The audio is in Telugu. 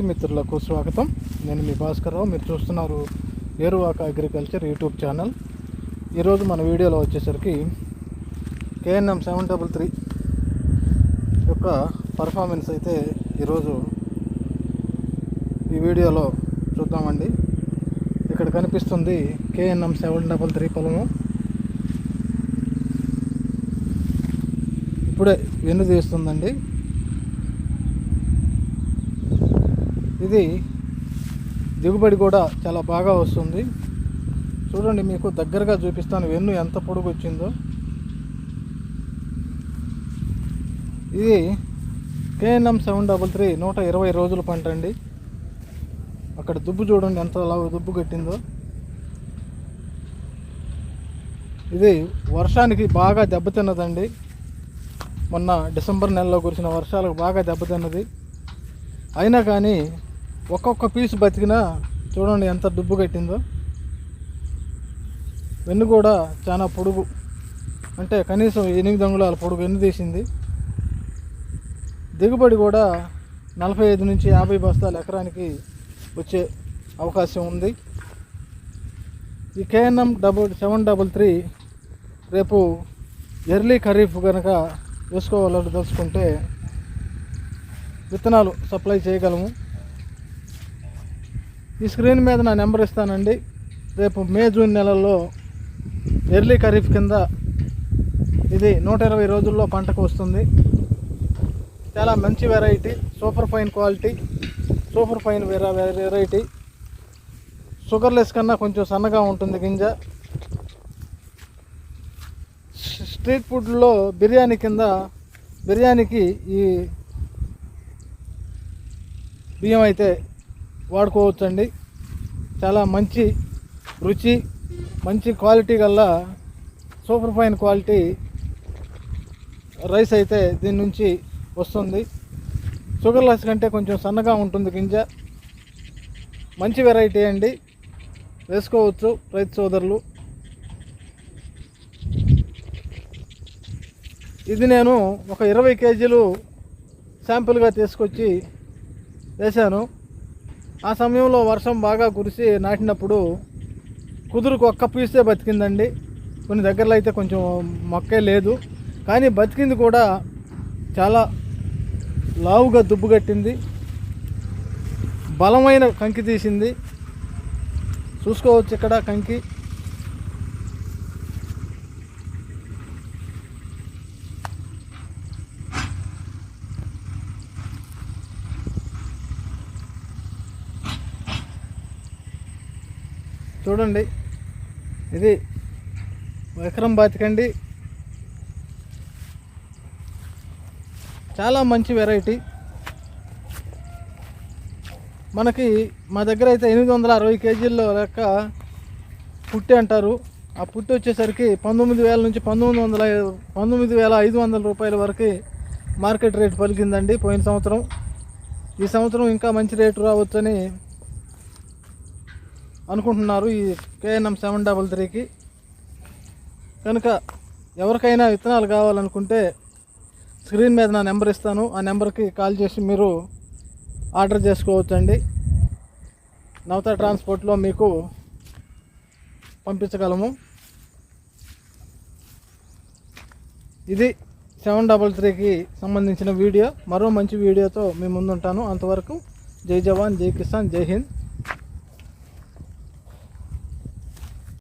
మిత్రులకు స్వాగతం. నేను మీ భాస్కర్రావు మీరు చూస్తున్నారు ఏరువాక అగ్రికల్చర్ యూట్యూబ్ ఛానల్. ఈరోజు మన వీడియోలో వచ్చేసరికి కేఎన్ఎం సెవెన్ డబల్ త్రీ యొక్క పర్ఫార్మెన్స్ అయితే ఈరోజు ఈ వీడియోలో చూద్దామండి. ఇక్కడ కనిపిస్తుంది కేఎన్ఎం సెవెన్ డబల్ త్రీ పొలము. ఇప్పుడే వెన్ను తీస్తుందండి ఇది దిగుబడి కూడా చాలా బాగా వస్తుంది. చూడండి మీకు దగ్గరగా చూపిస్తాను వెన్ను ఎంత పొడుగు వచ్చిందో. ఇది కేఎన్ఎం సెవెన్ డబల్ త్రీ నూట ఇరవై రోజుల పంట అండి. అక్కడ దుబ్బు చూడండి ఎంత దుబ్బు కట్టిందో. ఇది వర్షానికి బాగా దెబ్బతిన్నదండి మొన్న డిసెంబర్ నెలలో కురిసిన వర్షాలకు బాగా దెబ్బతిన్నది అయినా కానీ ఒక్కొక్క పీస్ బతికినా చూడండి ఎంత దుబ్బు కట్టిందో. వెన్ను కూడా చాలా పొడుగు. అంటే కనీసం ఎనిమిది అంగుళాల పొడుగు వెన్ను తీసింది. దిగుబడి కూడా నలభై ఐదు నుంచి యాభై బస్తాలు ఎకరానికి వచ్చే అవకాశం ఉంది. ఈ KNM double seven double three రేపు ఎర్లీ ఖరీఫ్ కనుక వేసుకోవాలని తెలుసుకుంటే విత్తనాలు సప్లై చేయగలము. ఈ స్క్రీన్ మీద నా నెంబర్ ఇస్తానండి. రేపు మే జూన్ నెలల్లో ఎర్లీ ఖరీఫ్ కింద ఇది నూట ఇరవై రోజుల్లో పంటకు వస్తుంది. చాలా మంచి variety super fine quality super fine వెరా variety sugarless కన్నా కొంచెం సన్నగా ఉంటుంది గింజ. స్ట్రీట్ ఫుడ్లో బిర్యానీ కింద బిర్యానీకి ఈ బియ్యం అయితే వాడుకోవచ్చండి. చాలా మంచి రుచి మంచి క్వాలిటీ గల సూపర్ ఫైన్ క్వాలిటీ రైస్ అయితే దీని నుంచి వస్తుంది. షుగర్ లెస్ కంటే కొంచెం సన్నగా ఉంటుంది గింజ. మంచి వెరైటీ అండి. వేసుకోవచ్చు రైతు సోదరులు. ఇది నేను ఒక ఇరవై కేజీలు శాంపుల్గా తీసుకొచ్చి వేశాను. ఆ సమయంలో వర్షం బాగా కురిసి నాటినప్పుడు కుదురుకు ఒక్క పీసే బతికిందండి. కొన్ని దగ్గరలో అయితే కొంచెం మొక్కే లేదు. కానీ బతికింది కూడా చాలా లావుగా దుబ్బు కట్టింది. బలమైన కంకి తీసింది. చూసుకోవచ్చు ఇక్కడ కంకి. చూడండి. ఇది ఎకరం బాతికండి. చాలా మంచి వెరైటీ. మనకి మా దగ్గర అయితే ఎనిమిది వందల అరవై కేజీల్లో లెక్క పుట్టి అంటారు. ఆ పుట్టి వచ్చేసరికి పంతొమ్మిది వేల నుంచి పంతొమ్మిది వందల పంతొమ్మిది వేల ఐదు వందల రూపాయల వరకు మార్కెట్ రేట్ పలికిందండి పోయిన సంవత్సరం. ఈ సంవత్సరం ఇంకా మంచి రేటు రావచ్చని అనుకుంటున్నారు ఈ కేఎన్ఎం సెవెన్ డబల్ త్రీకి. కనుక ఎవరికైనా విత్తనాలు కావాలనుకుంటే స్క్రీన్ మీద నా నెంబర్ ఇస్తాను. ఆ నెంబర్కి కాల్ చేసి మీరు ఆర్డర్ చేసుకోవచ్చండి. నవత ట్రాన్స్పోర్ట్లో మీకు పంపించగలము. ఇది సెవెన్ డబల్ త్రీకి సంబంధించిన వీడియో. మరో మంచి వీడియోతో మీ ముందుంటాను. అంతవరకు జై జవాన్ జై కిసాన్ జై హింద్.